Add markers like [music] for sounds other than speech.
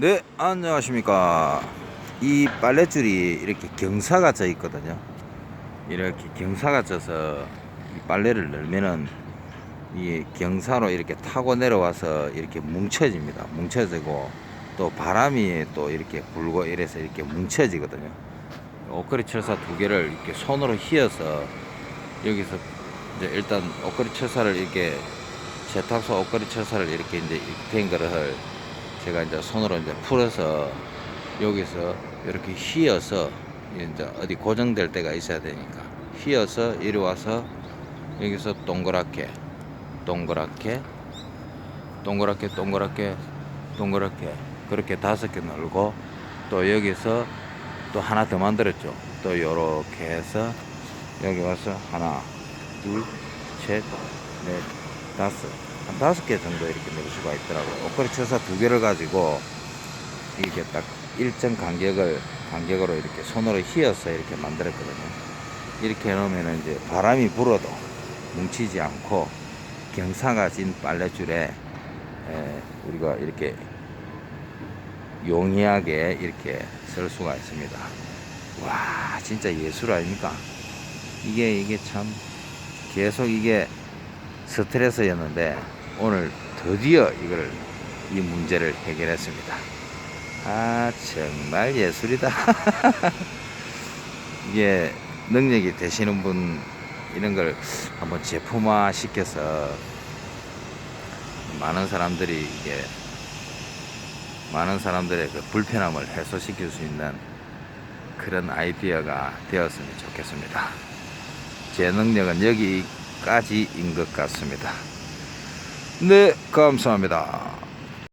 네, 안녕하십니까. 이 빨랫줄이 이렇게 경사가 져 있거든요. 이렇게 경사가 져서 이 빨래를 넣으면은 이 경사로 이렇게 타고 내려와서 이렇게 뭉쳐집니다. 뭉쳐지고 또 바람이 또 이렇게 불고 이래서 이렇게 뭉쳐지거든요. 옷걸이 철사 두 개를 이렇게 손으로 휘어서 여기서 이제 일단 옷걸이 철사를 이렇게 세탁소 옷걸이 철사를 이렇게 이제 된 거를 제가 이제 손으로 이제 풀어서 여기서 이렇게 휘어서 이제 어디 고정될 때가 있어야 되니까. 휘어서 이리 와서 여기서 동그랗게 동그랗게 동그랗게 동그랗게 동그랗게 그렇게 다섯 개 넣고 또 여기서 또 하나 더 만들었죠. 또 요렇게 해서 여기 와서 하나 둘 셋 넷 다섯 한 다섯 개 정도 이렇게 넣을 수가 있더라고요 옷걸이 철사 두 개를 가지고 이렇게 딱 일정 간격을 간격으로 이렇게 손으로 휘어서 이렇게 만들었거든요 이렇게 해놓으면 이제 바람이 불어도 뭉치지 않고 경사가 진 빨래줄에 에, 우리가 이렇게 용이하게 이렇게 쓸 수가 있습니다. 와, 진짜 예술 아닙니까? 이게, 이게 참 계속 이게 스트레스였는데 오늘 드디어 이걸, 이 문제를 해결했습니다. 아, 정말 예술이다. 이게 [laughs] 능력이 되시는 분 이런 걸 한번 제품화 시켜서 많은 사람들이 이게 많은 사람들의 그 불편함을 해소시킬 수 있는 그런 아이디어가 되었으면 좋겠습니다. 제 능력은 여기까지인 것 같습니다. 네, 감사합니다.